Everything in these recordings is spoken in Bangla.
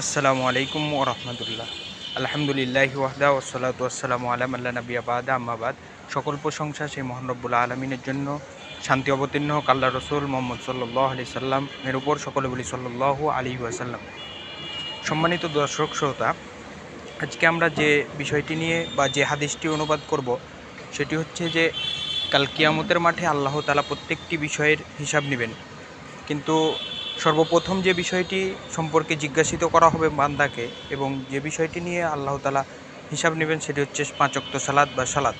আসসালামু আলাইকুম ও রহমতুল্লাহ। আলহামদুলিল্লাহ ওয়াহদা ওসলাত আসসালামু আলাম আল্লাহ নবী আবাদ আম্মাবাদ সকল প্রশংসা সেই মহানব্বুল আলমিনের জন্য। শান্তি অবতীর্ণ হোক আল্লাহ রসুল মোহাম্মদ সাল্লাহ আলি সাল্লাম, এর উপর সকলে বলি সাল্লাহ আলী ওয়াসাল্লাম। সম্মানিত দর্শক শ্রোতা, আজকে আমরা যে বিষয়টি নিয়ে বা যে হাদিসটি অনুবাদ করব, সেটি হচ্ছে যে কাল কিয়ামতের মাঠে আল্লাহ তালা প্রত্যেকটি বিষয়ের হিসাব নেবেন। কিন্তু সর্বপ্রথম যে বিষয়টি সম্পর্কে জিজ্ঞাসিত করা হবে বান্দাকে এবং যে বিষয়টি নিয়ে আল্লাহ তালা হিসাব নেবেন সেটি হচ্ছে পাঁচক্ত সালাদ বা সালাদ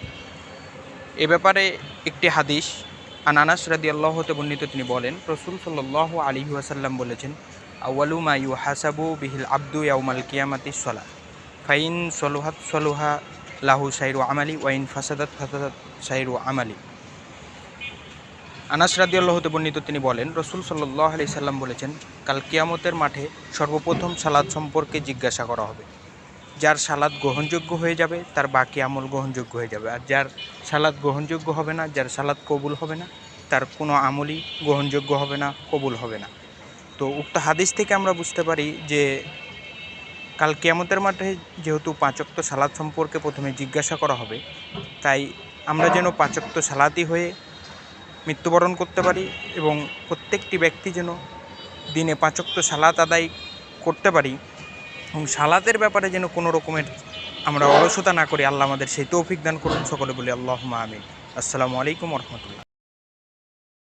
এ ব্যাপারে একটি হাদিস আনানাস রাদি আল্লাহ হতে বর্ণিত, তিনি বলেন, রসুল সাল্লাহ আলী ওয়াসাল্লাম বলেছেন আউয়ালু মা ইউ হাসাবু বিহিল আব্দু ইয়াউমাল কিয়ামাতি সলা। ফাইন সলুহাত সলুহা লাহু সাইরু আমালি, ওয়াইন ফাসাদাত ফাসাদাত সাইরু আমালি। আনাস রাদিয়াল্লাহ হতে বর্ণিত তিনি বলেন, রসুল সাল্লাহ আলি সাল্লাম বলেছেন, কাল কিয়ামতের মাঠে সর্বপ্রথম সালাদ সম্পর্কে জিজ্ঞাসা করা হবে। যার সালাদ গ্রহণযোগ্য হয়ে যাবে, তার বাকি আমল গ্রহণযোগ্য হয়ে যাবে। আর যার সালাদ গ্রহণযোগ্য হবে না, যার সালাদ কবুল হবে না, তার কোনো আমলই গ্রহণযোগ্য হবে না, কবুল হবে না। তো উক্ত হাদিস থেকে আমরা বুঝতে পারি যে, কাল কিয়ামতের মাঠে যেহেতু পাঁচক্ত সালাদ সম্পর্কে প্রথমে জিজ্ঞাসা করা হবে, তাই আমরা যেন পাঁচক্ত সালাতি হয়ে মৃত্যুবরণ করতে পারি এবং প্রত্যেকটি ব্যক্তি যেন দিনে পাঁচক্ত সালাত আদায় করতে পারি এবং সালাতের ব্যাপারে যেন কোনো রকমের আমরা অলসতা না করি, আল্লাহ আমাদের সেই তৌফিক দান করুন। সকলে বলি আল্লাহ আমিন। আসসালামু আলাইকুম রহমতুল্লাহ।